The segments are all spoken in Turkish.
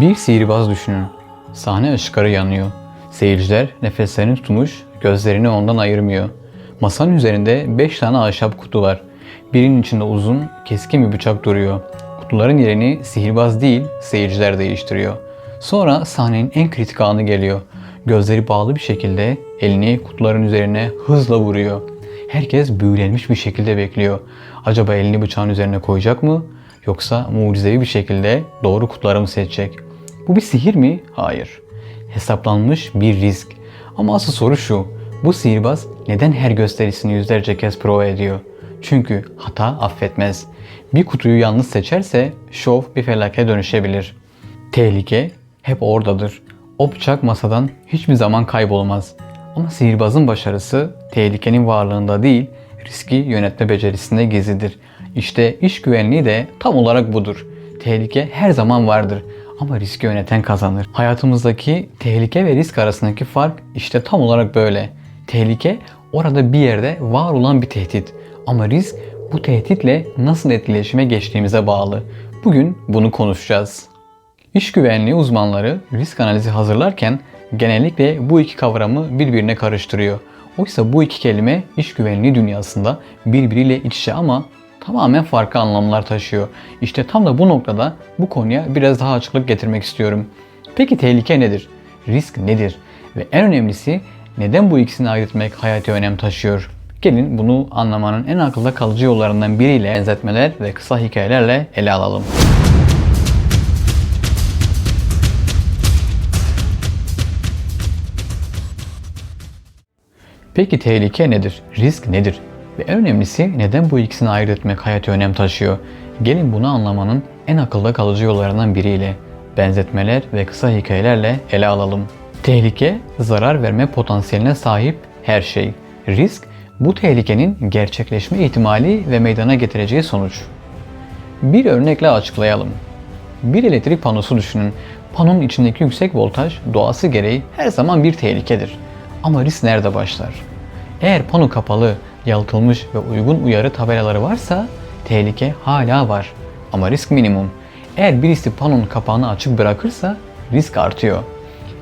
Bir sihirbaz düşünün. Sahne ışıkları yanıyor. Seyirciler nefeslerini tutmuş, gözlerini ondan ayırmıyor. Masanın üzerinde 5 tane ahşap kutu var. Birinin içinde uzun, keskin bir bıçak duruyor. Kutuların yerini sihirbaz değil, seyirciler değiştiriyor. Sonra sahnenin en kritik anı geliyor. Gözleri bağlı bir şekilde elini kutuların üzerine hızla vuruyor. Herkes büyülenmiş bir şekilde bekliyor. Acaba elini bıçağın üzerine koyacak mı? Yoksa mucizevi bir şekilde doğru kutuları mı seçecek? Bu bir sihir mi? Hayır. Hesaplanmış bir risk. Ama asıl soru şu. Bu sihirbaz neden her gösterisini yüzlerce kez prova ediyor? Çünkü hata affetmez. Bir kutuyu yanlış seçerse şov bir felakete dönüşebilir. Tehlike hep oradadır. O bıçak masadan hiçbir zaman kaybolmaz. Ama sihirbazın başarısı tehlikenin varlığında değil, riski yönetme becerisinde gizlidir. İşte iş güvenliği de tam olarak budur. Tehlike her zaman vardır ama riski yöneten kazanır. Hayatımızdaki tehlike ve risk arasındaki fark işte tam olarak böyle. Tehlike orada bir yerde var olan bir tehdit ama risk bu tehditle nasıl etkileşime geçtiğimize bağlı. Bugün bunu konuşacağız. İş güvenliği uzmanları risk analizi hazırlarken genellikle bu iki kavramı birbirine karıştırıyor. Oysa bu iki kelime iş güvenliği dünyasında birbiriyle iç içe ama tamamen farklı anlamlar taşıyor. İşte tam da bu noktada bu konuya biraz daha açıklık getirmek istiyorum. Peki tehlike nedir? Risk nedir? Ve en önemlisi neden bu ikisini ayırt etmek hayati önem taşıyor? Gelin bunu anlamanın en akılda kalıcı yollarından biriyle benzetmeler ve kısa hikayelerle ele alalım. Peki tehlike nedir? Risk nedir? Ve en önemlisi neden bu ikisini ayırt etmek hayati önem taşıyor? Gelin bunu anlamanın en akılda kalıcı yollarından biriyle benzetmeler ve kısa hikayelerle ele alalım. Tehlike, zarar verme potansiyeline sahip her şey. Risk, bu tehlikenin gerçekleşme ihtimali ve meydana getireceği sonuç. Bir örnekle açıklayalım. Bir elektrik panosu düşünün. Panonun içindeki yüksek voltaj doğası gereği her zaman bir tehlikedir. Ama risk nerede başlar? Eğer pano kapalı, yalıtılmış ve uygun uyarı tabelaları varsa tehlike hala var. Ama risk minimum. Eğer birisi panonun kapağını açık bırakırsa risk artıyor.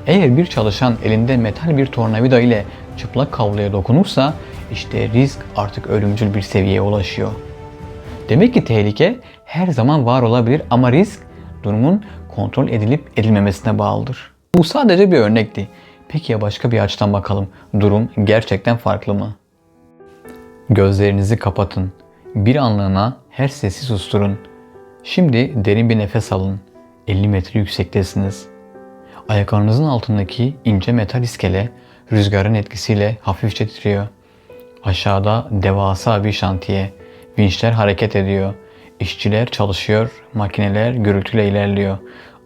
Eğer bir çalışan elinde metal bir tornavida ile çıplak kabloya dokunursa işte risk artık ölümcül bir seviyeye ulaşıyor. Demek ki tehlike her zaman var olabilir ama risk durumun kontrol edilip edilmemesine bağlıdır. Bu sadece bir örnekti. Peki ya başka bir açıdan bakalım. Durum gerçekten farklı mı? Gözlerinizi kapatın. Bir anlığına her sesi susturun. Şimdi derin bir nefes alın. 50 metre yüksektesiniz. Ayaklarınızın altındaki ince metal iskele rüzgarın etkisiyle hafifçe titriyor. Aşağıda devasa bir şantiye. Vinçler hareket ediyor. İşçiler çalışıyor, makineler gürültüyle ilerliyor.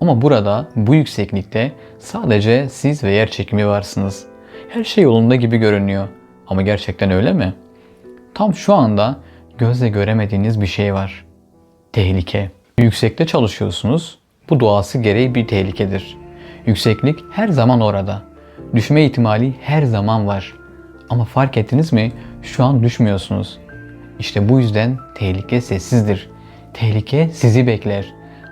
Ama burada, bu yükseklikte sadece siz ve yer çekimi varsınız. Her şey yolunda gibi görünüyor. Ama gerçekten öyle mi? Tam şu anda gözle göremediğiniz bir şey var. Tehlike. Yüksekte çalışıyorsunuz. Bu doğası gereği bir tehlikedir. Yükseklik her zaman orada. Düşme ihtimali her zaman var. Ama fark ettiniz mi? Şu an düşmüyorsunuz. İşte bu yüzden tehlike sessizdir. Tehlike sizi bekler.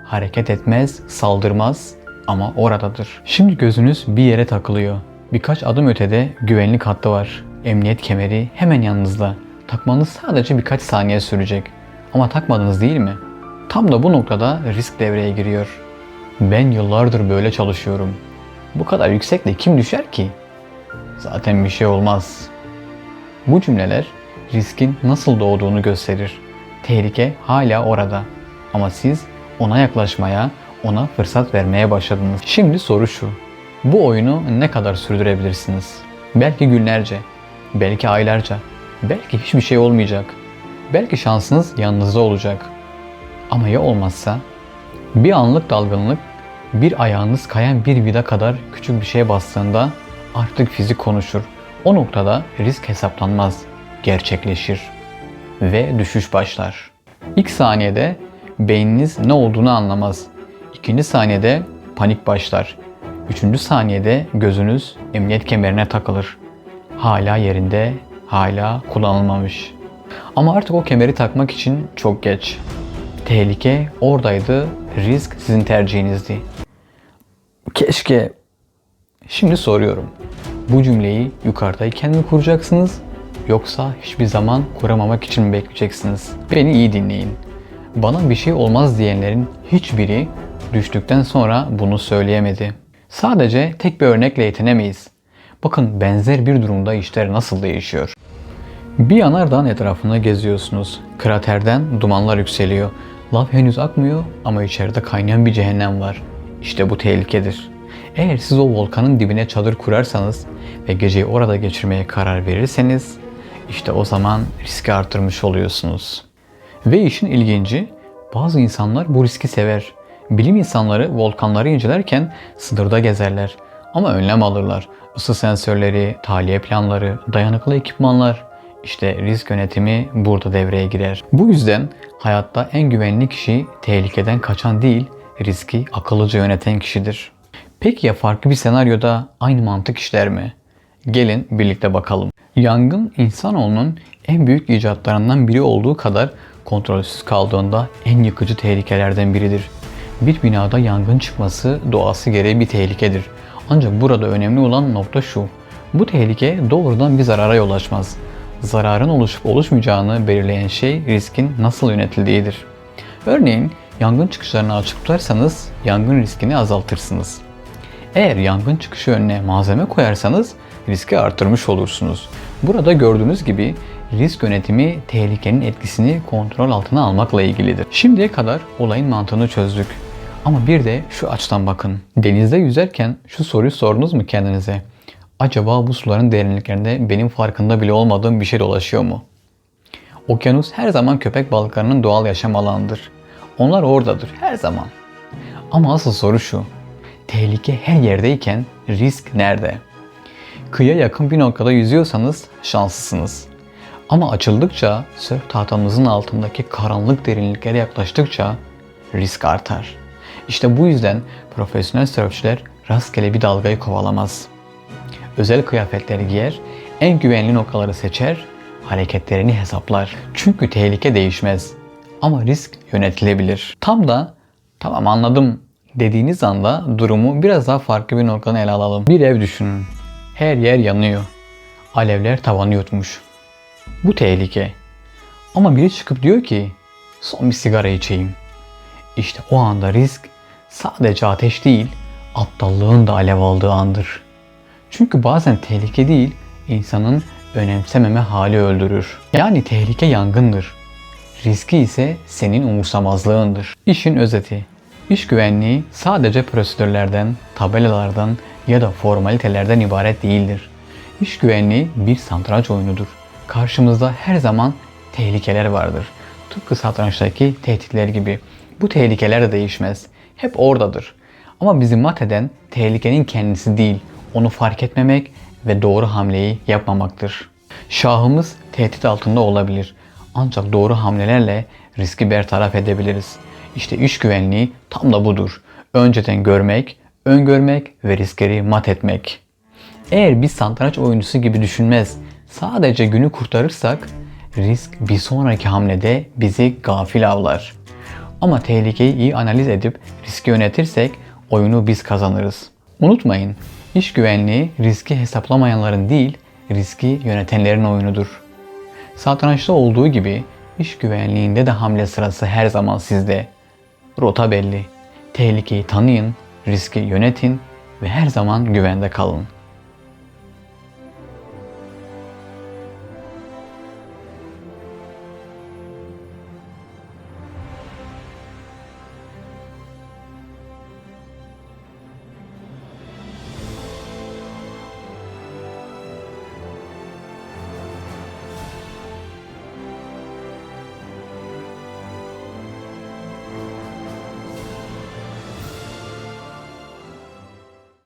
Hareket etmez, saldırmaz ama oradadır. Şimdi gözünüz bir yere takılıyor. Birkaç adım ötede güvenlik hattı var. Emniyet kemeri hemen yanınızda. Takmanız sadece birkaç saniye sürecek. Ama takmadınız değil mi? Tam da bu noktada risk devreye giriyor. Ben yıllardır böyle çalışıyorum. Bu kadar yüksekte kim düşer ki? Zaten bir şey olmaz. Bu cümleler riskin nasıl doğduğunu gösterir. Tehlike hala orada. Ama siz ona yaklaşmaya, ona fırsat vermeye başladınız. Şimdi soru şu. Bu oyunu ne kadar sürdürebilirsiniz? Belki günlerce, belki aylarca, belki hiçbir şey olmayacak. Belki şansınız yanınızda olacak. Ama ya olmazsa? Bir anlık dalgınlık, bir ayağınız kayan bir vida kadar küçük bir şeye bastığında artık fizik konuşur. O noktada risk hesaplanmaz, gerçekleşir ve düşüş başlar. İlk saniyede beyniniz ne olduğunu anlamaz. İkinci saniyede panik başlar. Üçüncü saniyede gözünüz emniyet kemerine takılır. Hala yerinde, hala kullanılmamış. Ama artık o kemeri takmak için çok geç. Tehlike oradaydı, risk sizin tercihinizdi. Keşke. Şimdi soruyorum. Bu cümleyi yukarıdayken mi kuracaksınız yoksa hiçbir zaman kuramamak için mi bekleyeceksiniz? Beni iyi dinleyin. Bana bir şey olmaz diyenlerin hiçbiri düştükten sonra bunu söyleyemedi. Sadece tek bir örnekle yetinemeyiz. Bakın benzer bir durumda işler nasıl değişiyor. Bir yanardağın etrafında geziyorsunuz. Kraterden dumanlar yükseliyor. Lav henüz akmıyor ama içeride kaynayan bir cehennem var. İşte bu tehlikedir. Eğer siz o volkanın dibine çadır kurarsanız ve geceyi orada geçirmeye karar verirseniz işte o zaman riski artırmış oluyorsunuz. Ve işin ilginci bazı insanlar bu riski sever. Bilim insanları volkanları incelerken sınırda gezerler ama önlem alırlar. Isı sensörleri, tahliye planları, dayanıklı ekipmanlar. İşte risk yönetimi burada devreye girer. Bu yüzden hayatta en güvenli kişi tehlikeden kaçan değil, riski akıllıca yöneten kişidir. Peki ya farklı bir senaryoda aynı mantık işler mi? Gelin birlikte bakalım. Yangın insanoğlunun en büyük icatlarından biri olduğu kadar kontrolsüz kaldığında en yıkıcı tehlikelerden biridir. Bir binada yangın çıkması doğası gereği bir tehlikedir. Ancak burada önemli olan nokta şu. Bu tehlike doğrudan bir zarara yol açmaz. Zararın oluşup oluşmayacağını belirleyen şey riskin nasıl yönetildiğidir. Örneğin yangın çıkışlarını açık tutarsanız yangın riskini azaltırsınız. Eğer yangın çıkışı önüne malzeme koyarsanız riski artırmış olursunuz. Burada gördüğünüz gibi risk yönetimi tehlikenin etkisini kontrol altına almakla ilgilidir. Şimdiye kadar olayın mantığını çözdük. Ama bir de şu açıdan bakın. Denizde yüzerken şu soruyu sordunuz mu kendinize? Acaba bu suların derinliklerinde benim farkında bile olmadığım bir şey dolaşıyor mu? Okyanus her zaman köpek balıklarının doğal yaşam alanıdır. Onlar oradadır her zaman. Ama asıl soru şu. Tehlike her yerdeyken risk nerede? Kıyıya yakın bir noktada yüzüyorsanız şanslısınız. Ama açıldıkça, sörf tahtamızın altındaki karanlık derinliklere yaklaştıkça risk artar. İşte bu yüzden profesyonel sörfçüler rastgele bir dalgayı kovalamaz. Özel kıyafetleri giyer, en güvenli noktaları seçer, hareketlerini hesaplar. Çünkü tehlike değişmez ama risk yönetilebilir. Tam da tamam anladım dediğiniz anda durumu biraz daha farklı bir noktadan ele alalım. Bir ev düşünün. Her yer yanıyor. Alevler tavanı yutmuş. Bu tehlike. Ama biri çıkıp diyor ki son bir sigara içeyim. İşte o anda risk sadece ateş değil, aptallığın da alev aldığı andır. Çünkü bazen tehlike değil, insanın önemsememe hali öldürür. Yani tehlike yangındır. Riski ise senin umursamazlığındır. İşin özeti. İş güvenliği sadece prosedürlerden, tabelalardan ya da formalitelerden ibaret değildir. İş güvenliği bir satranç oyunudur. Karşımızda her zaman tehlikeler vardır. Tıpkı satrançtaki tehditler gibi. Bu tehlikeler de değişmez. Hep oradadır. Ama bizi mat eden tehlikenin kendisi değil, onu fark etmemek ve doğru hamleyi yapmamaktır. Şahımız tehdit altında olabilir. Ancak doğru hamlelerle riski bertaraf edebiliriz. İşte iş güvenliği tam da budur. Önceden görmek, öngörmek ve riskleri mat etmek. Eğer bir satranç oyuncusu gibi düşünmez, sadece günü kurtarırsak risk bir sonraki hamlede bizi gafil avlar. Ama tehlikeyi iyi analiz edip riski yönetirsek oyunu biz kazanırız. Unutmayın, iş güvenliği riski hesaplamayanların değil, riski yönetenlerin oyunudur. Satrançta olduğu gibi iş güvenliğinde de hamle sırası her zaman sizde. Rota belli. Tehlikeyi tanıyın, riski yönetin ve her zaman güvende kalın.